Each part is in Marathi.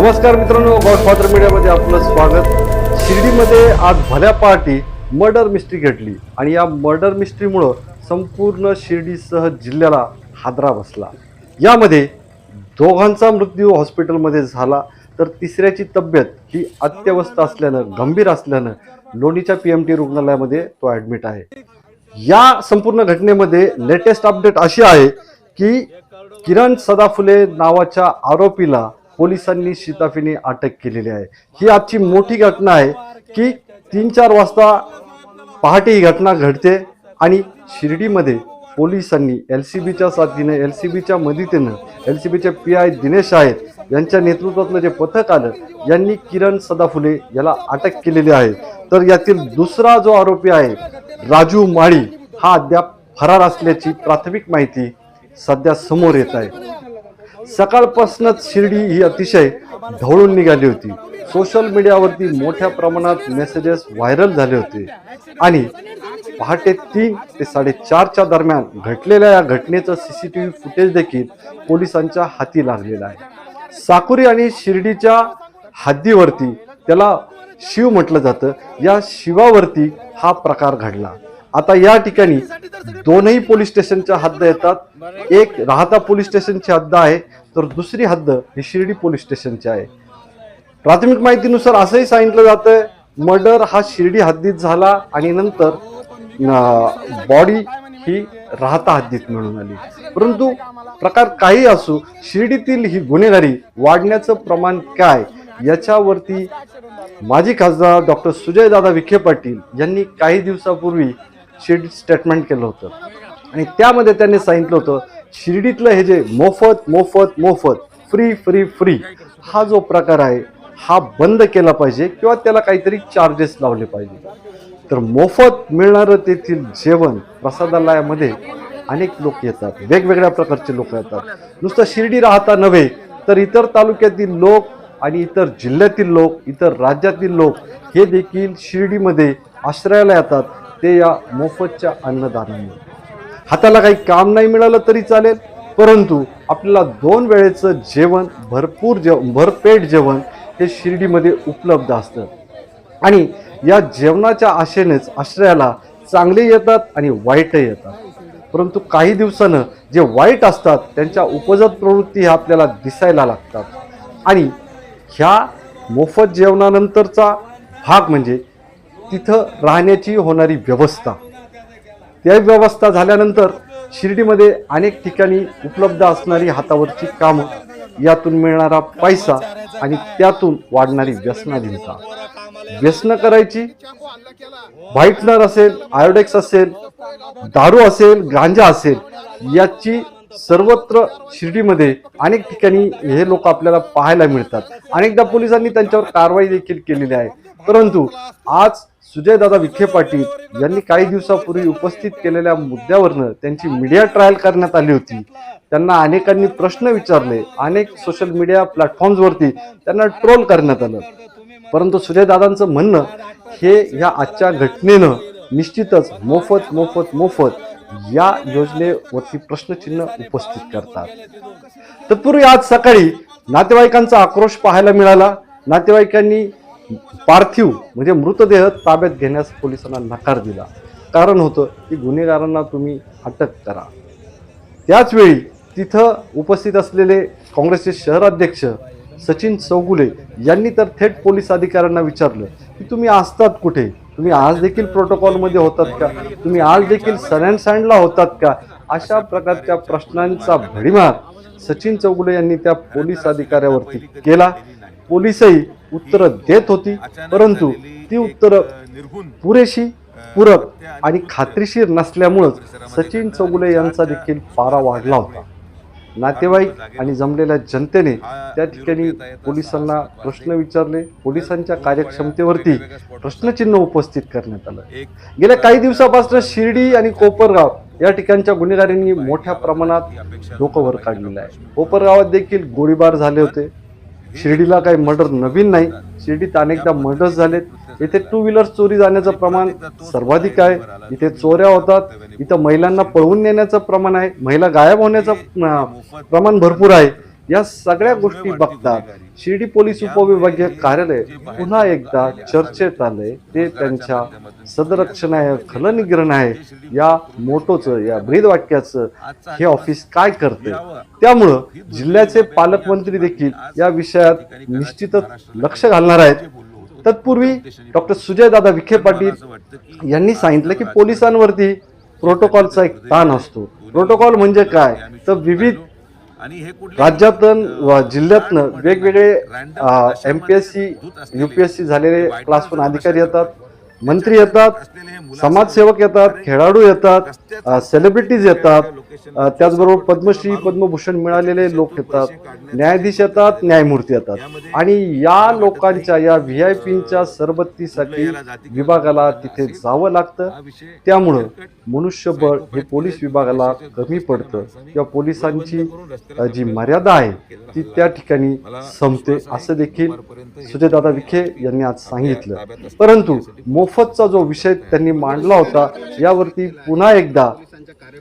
नमस्कार मित्रांनो गॉडफादर मीडियामध्ये आपलं स्वागत. शिर्डीमध्ये आज भल्या पहाटे मर्डर मिस्ट्री घडली आणि या मर्डर मिस्ट्रीमुळं संपूर्ण शिर्डीसह जिल्ह्याला हादरा बसला. यामध्ये दोघांचा मृत्यू हॉस्पिटलमध्ये झाला तर तिसऱ्याची तब्येत ही अत्यवस्थ असल्यानं गंभीर असल्यानं लोणीच्या पी एम टी रुग्णालयामध्ये तो ॲडमिट आहे. या संपूर्ण घटनेमध्ये लेटेस्ट अपडेट अशी आहे की किरण सदाफुले नावाच्या आरोपीला पोलिसांनी शिताफीने अटक केलेली आहे. ही आजची मोठी घटना आहे की तीन चार वाजता पहाटे ही घटना घडते आणि शिर्डीमध्ये पोलिसांनी एल सी बीच्या साथीनं एल सी बीच्या मदतीनं एल सी बीचे पी आय दिनेश आहेत यांच्या नेतृत्वातलं जे पथक आलं यांनी किरण सदाफुले याला अटक केलेली आहे. तर यातील दुसरा जो आरोपी आहे राजू माळी हा अद्याप फरार असल्याची प्राथमिक माहिती सध्या समोर येत आहे. सकाळपासूनच शिर्डी ही अतिशय ढवळून निघाली होती. सोशल मीडियावरती मोठ्या प्रमाणात मेसेजेस व्हायरल झाले होते. आणि पहाटे तीन ते साडेचारच्या दरम्यान घडलेल्या या घटनेचं सी सी टी फुटेज देखील पोलिसांच्या हाती लागलेलं आहे. साकुरी आणि शिर्डीच्या हद्दीवरती त्याला शिव म्हटलं जातं. या शिवावरती हा प्रकार घडला. आता या ठिकाणी दोनही पोलीस स्टेशनच्या हद्द येतात. एक राहता पोलीस स्टेशनची हद्द आहे तर दुसरी हद्द ही शिर्डी पोलीस स्टेशनची आहे. प्राथमिक माहितीनुसार असंही सांगितलं जातंय मर्डर हा शिर्डी हद्दीत झाला आणि नंतर बॉडी ही राहता हद्दीत मिळून आली. परंतु प्रकार काही असो शिर्डीतील ही गुन्हेगारी वाढण्याचं प्रमाण काय याच्यावरती माजी खासदार डॉक्टर सुजयदादा विखे पाटील यांनी काही दिवसापूर्वी शिर्डी स्टेटमेंट केलं होतं. आणि त्यामध्ये त्यांनी सांगितलं होतं शिर्डीतलं हे जे मोफत मोफत मोफत फ्री फ्री फ्री हा जो प्रकार आहे हा बंद केला पाहिजे किंवा त्याला काहीतरी चार्जेस लावले पाहिजे. तर मोफत मिळणारं तेथील जेवण प्रसादालयामध्ये अनेक लोक येतात वेगवेगळ्या प्रकारचे लोक येतात. नुसतं शिर्डी राहता नव्हे तर इतर तालुक्यातील लोक आणि इतर जिल्ह्यातील लोक इतर राज्यातील लोक हे देखील शिर्डीमध्ये आश्रयाला येतात. ते या मोफतच्या अन्नदानामुळे. हाताला काही काम नाही मिळालं तरी चालेल परंतु आपल्याला दोन वेळेचं जेवण भरपूर जेव भरपेट जेवण हे शिर्डीमध्ये उपलब्ध असतं. आणि या जेवणाच्या आशेनेच आश्रयाला चांगले येतात आणि वाईटही येतात. परंतु काही दिवसानं जे वाईट असतात त्यांच्या उपजत प्रवृत्ती ह्या आपल्याला दिसायला लागतात. आणि ह्या मोफत जेवणानंतरचा भाग म्हणजे तिथं राहण्याची होणारी व्यवस्था. त्या व्यवस्था झाल्यानंतर शिर्डीमध्ये अनेक ठिकाणी उपलब्ध असणारी हातावरची कामं यातून मिळणारा पैसा आणि त्यातून वाढणारी व्यसनाधीनता. व्यसनं करायची व्हाईटनर असेल आयोडेक्स असेल दारू असेल गांजा असेल याची सर्वत्र शिर्डीमध्ये अनेक ठिकाणी हे लोक आपल्याला पाहायला मिळतात. अनेकदा पोलिसांनी त्यांच्यावर कारवाई देखील केलेली आहे. परंतु आज सुजयदादा विखे पाटील यांनी काही दिवसापूर्वी उपस्थित केलेल्या मुद्द्यावरनं त्यांची मीडिया ट्रायल करण्यात आली होती. त्यांना अनेकांनी प्रश्न विचारले. अनेक सोशल मीडिया प्लॅटफॉर्म्सवरती त्यांना ट्रोल करण्यात आलं. परंतु सुजयदादांचं म्हणणं हे ह्या आजच्या घटनेनं निश्चितच मोफत मोफत मोफत या योजनेवरती प्रश्नचिन्ह उपस्थित करतात. तत्पूर्वी आज सकाळी नातेवाईकांचा आक्रोश पाहायला मिळाला. नातेवाईकांनी पार्थिव म्हणजे मृतदेह ताब्यात घेण्यास पोलिसांना नकार दिला. कारण होतं की गुन्हेगारांना तुम्ही अटक करा. त्याचवेळी तिथं उपस्थित असलेले काँग्रेसचे शहराध्यक्ष सचिन चौगुले यांनी तर थेट पोलीस अधिकाऱ्यांना विचारलं की तुम्ही असतात कुठे? तुम्ही आज देखील प्रोटोकॉलमध्ये होतात का? तुम्ही आज देखील सण सँडला होतात का? अशा प्रकारच्या प्रश्नांचा भडीमार सचिन चौगुले यांनी त्या पोलीस अधिकाऱ्यावरती केला. पोलीसही उत्तरं देत होती परंतु ती उत्तरं पुरेशी पूरक आणि खात्रीशीर नसल्यामुळंच सचिन चौगुले यांचा देखील पारा वाढला होता. नातेवाईक आणि जमलेल्या जनतेने त्या ठिकाणी पोलिसांना प्रश्न विचारले. पोलिसांच्या कार्यक्षमतेवरती प्रश्नचिन्ह उपस्थित करण्यात आलं. गेल्या काही दिवसापासून शिर्डी आणि कोपरगाव या ठिकाणच्या गुन्हेगारांनी मोठ्या प्रमाणात डोकं वर काढलेलं आहे. कोपरगावात देखील गोळीबार झाले होते. शिर्डीला काही मर्डर नवीन नाही. शिर्डीत अनेकदा मर्डर्स झालेत. येथे टू व्हीलर चोरी जाण्याचं प्रमाण सर्वाधिक आहे. इथे चोऱ्या होतात. इथं महिलांना पळवून नेण्याचं प्रमाण आहे. महिला गायब होण्याचं प्रमाण भरपूर आहे. या सगळ्या गोष्टी बघतात शिर्डी पोलीस उपविभागीय कार्यालय पुन्हा एकदा चर्चेत आलंय. ते त्यांच्या सदरक्षण आहे खलनिग्रहण आहे. या मोटोचं या ब्रीदवाक्याचं हे ऑफिस काय करते त्यामुळं जिल्ह्याचे पालकमंत्री देखील या विषयात निश्चितच लक्ष घालणार आहेत. तत्पूर्वी डॉक्टर सुजयदादा विखे पाटील यांनी सांगितलं की पोलिसांवरती प्रोटोकॉलचा एक ताण असतो. प्रोटोकॉल म्हणजे काय? तर विविध राज्यातून व जिल्ह्यातनं वेगवेगळे M P S C U P S C झालेले क्लास वन अधिकारी येतात मंत्री येतात समाजसेवक येतात खेळाडू येतात सेलिब्रिटीज येतात त्याचबरोबर पद्मश्री पद्मभूषण मिळालेले लोक येतात न्यायाधीश येतात न्यायमूर्ती येतात. आणि या लोकांच्या या व्ही आय पीच्या सरबत्तीसाठी विभागाला तिथे जावं लागतं. त्यामुळं मनुष्यबळ हे पोलीस विभागाला कमी पडतं. किंवा पोलिसांची जी मर्यादा आहे ती त्या ठिकाणी संपते असं देखील सुजयदादा विखे यांनी आज सांगितलं. परंतु मोफतचा जो विषय त्यांनी मांडला होता यावरती पुन्हा एकदा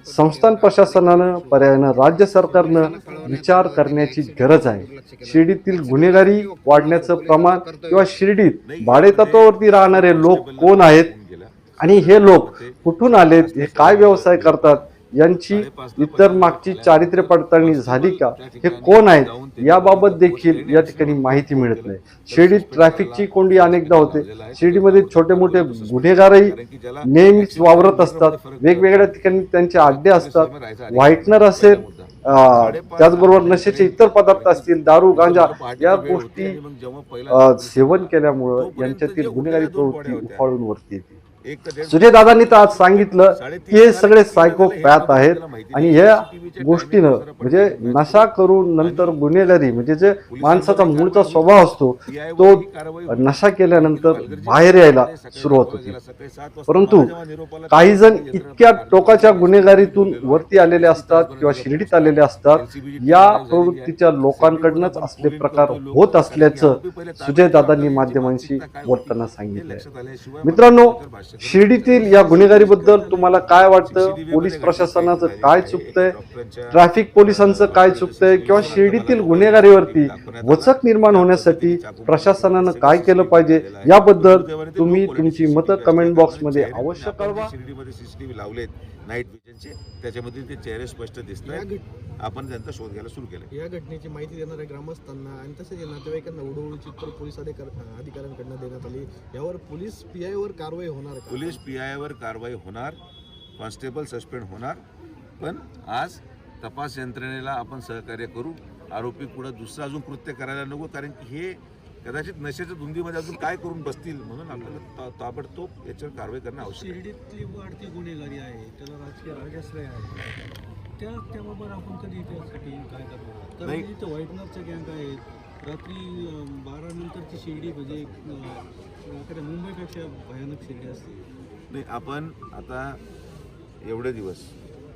संस्थान प्रशासनानं पर्यायानं राज्य सरकारनं विचार करण्याची गरज आहे. शिर्डीतील गुन्हेगारी वाढण्याचं प्रमाण किंवा शिर्डीत भाडेतत्वावरती राहणारे लोक कोण आहेत? आणि हे लोक कुठून आलेत? हे काय व्यवसाय करतात? यांची इतर मागची चारित्र्य पडताळणी झाली का? हे कोण आहेत? याबाबत देखील या ठिकाणी माहिती मिळत नाही. शिर्डीत ट्रॅफिकची कोंडी अनेकदा होते शिर्डीमध्ये छोटे मोठे गुन्हेगारही नेहमीच वावरत असतात. वेगवेगळ्या ठिकाणी त्यांचे अड्डे असतात. व्हाईटनर असेल त्याचबरोबर नशेचे इतर पदार्थ असतील दारू गांजा या गोष्टी सेवन केल्यामुळं यांच्यातील गुन्हेगारी प्रवृत्ती उफाळून वरती येते. सुजयदादांनी तर आज सांगितलं की हे सगळे सायकोपॅथ आहेत आणि या गोष्टीनं म्हणजे नशा करून नंतर गुन्हेगारी म्हणजे जे माणसाचा मूळचा स्वभाव असतो तो नशा केल्यानंतर बाहेर यायला सुरुवात होती परंतु काही जण इतक्या टोकाच्या गुन्हेगारीतून वरती आलेले असतात किंवा शिर्डीत आलेले असतात या प्रवृत्तीच्या लोकांकडनंच असले प्रकार होत असल्याचं सुजयदादांनी माध्यमांशी बोलताना सांगितलंय. मित्रांनो शिर्डीतील या गुन्हेगारीबद्दल तुम्हाला काय वाटतं? पोलीस प्रशासनाचं काय चुकतंय? ट्रॅफिक पोलिसांचं काय चुकतंय? किंवा शिर्डीतील गुन्हेगारीवरती वचक निर्माण होण्यासाठी प्रशासनानं काय केलं पाहिजे? याबद्दल तुम्ही तुमची मतं कमेंट बॉक्समध्ये अवश्य कळवा. शिर्डीमध्ये सीसीटीव्ही लावलेत. नाईट विजनचे त्याच्यामध्ये ते चेहरे स्पष्ट दिसत आहेत आपण त्यांचा शोध घ्यायला सुरू केलं या घटनेची माहिती देणाऱ्या ग्रामस्थांना आणि तसेच या नातेवाईकांना उडवळीची उत्तर पोलीस अधिकाऱ्यांकडनं देण्यात आली. यावर पोलीस पी वर कारवाई होणार पोलीस पी आयवर कारवाई होणार कॉन्स्टेबल सस्पेंड होणार पण आज तपास यंत्रणेला आपण सहकार्य करू. आरोपी पुढे दुसरं अजून कृत्य करायला नको कारण की हे कदाचित नशेच्या धुंदीमध्ये अजून काय करून बसतील म्हणून आपल्याला ताबडतोब याच्यावर कारवाई करणं आवश्यक आहे. शिर्डीतली वाढती गुन्हेगारी आहे त्याला राजकीय राजश्रय आहे. त्या त्याबाबत आपण कधी त्यासाठी काय करणार? कारण. इथं व्हाईटनरच्या गँग आहेत. रात्री बारा नंतरची शिर्डी म्हणजे एखाद्या मुंबईपेक्षा भयानक शिर्डी असते. नाही आपण आता एवढे दिवस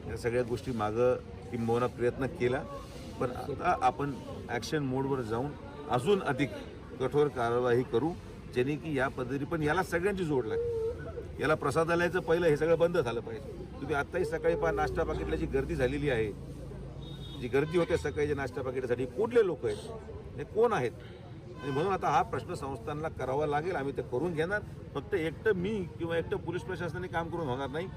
या सगळ्या गोष्टी मागं किंबहुना प्रयत्न केला पण आता आपण ॲक्शन मोडवर जाऊन अजून अधिक कठोर कारवाई करू जेणे की या पद्धती पण याला सगळ्यांची जोड लागते याला प्रसादालयाचं पहिलं हे सगळं बंद झालं पाहिजे. तुम्ही आत्ताही सकाळी पहा नाश्ता पाकिटला जी गर्दी झालेली आहे जी गर्दी होते सकाळीच्या नाश्ता पाकिटासाठी कुठले लोक आहेत? हे कोण आहेत? आणि म्हणून आता हा प्रश्न संस्थांना करावा लागेल आम्ही ते करून घेणार. फक्त एकटं मी किंवा एकटं पोलीस प्रशासनाने काम करून होणार नाही.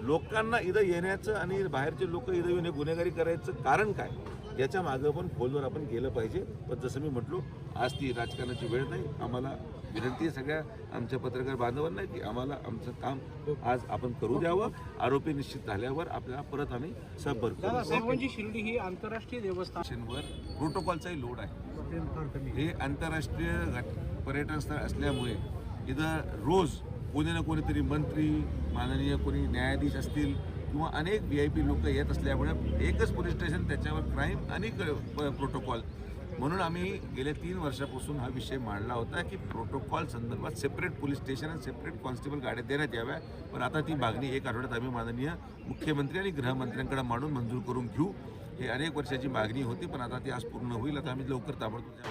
लोकांना इथं येण्याचं आणि बाहेरचे लोक इथं येऊन हे गुन्हेगारी करायचं कारण काय? याच्या मागं पण खोलवर आपण गेलं पाहिजे. पण जसं मी म्हटलो आज ती राजकारणाची वेळ नाही. आम्हाला विनंती आहे सगळ्या आमच्या पत्रकार बांधवांना की आम्हाला आमचं काम आज आपण करू द्यावं. आरोपी निश्चित झाल्यावर आपल्याला परत आम्ही साहेबांची शिर्डी ही आंतरराष्ट्रीय देवस्थान स्टेशनवर प्रोटोकॉलचाही लोड आहे. हे आंतरराष्ट्रीय घट- पर्यटन स्थळ असल्यामुळे इथं रोज कोणी ना कोणीतरी मंत्री माननीय कोणी न्यायाधीश असतील किंवा अनेक व्ही आय पी लोक येत असल्यामुळे एकच पोलीस स्टेशन त्याच्यावर क्राईम आणि प्रोटोकॉल म्हणून आम्ही गेल्या तीन वर्षापासून हा विषय मांडला होता की प्रोटोकॉल संदर्भात सेपरेट पोलीस स्टेशन आणि सेपरेट कॉन्स्टेबल गाड्या देण्यात याव्या. पण आता ती मागणी एक आठवड्यात आम्ही माननीय मुख्यमंत्री आणि गृहमंत्र्यांकडे मांडून मंजूर करून घेऊ. हे अनेक वर्षाची मागणी होती पण आता ती आज पूर्ण होईल. आता आम्ही लवकर ताबडतोब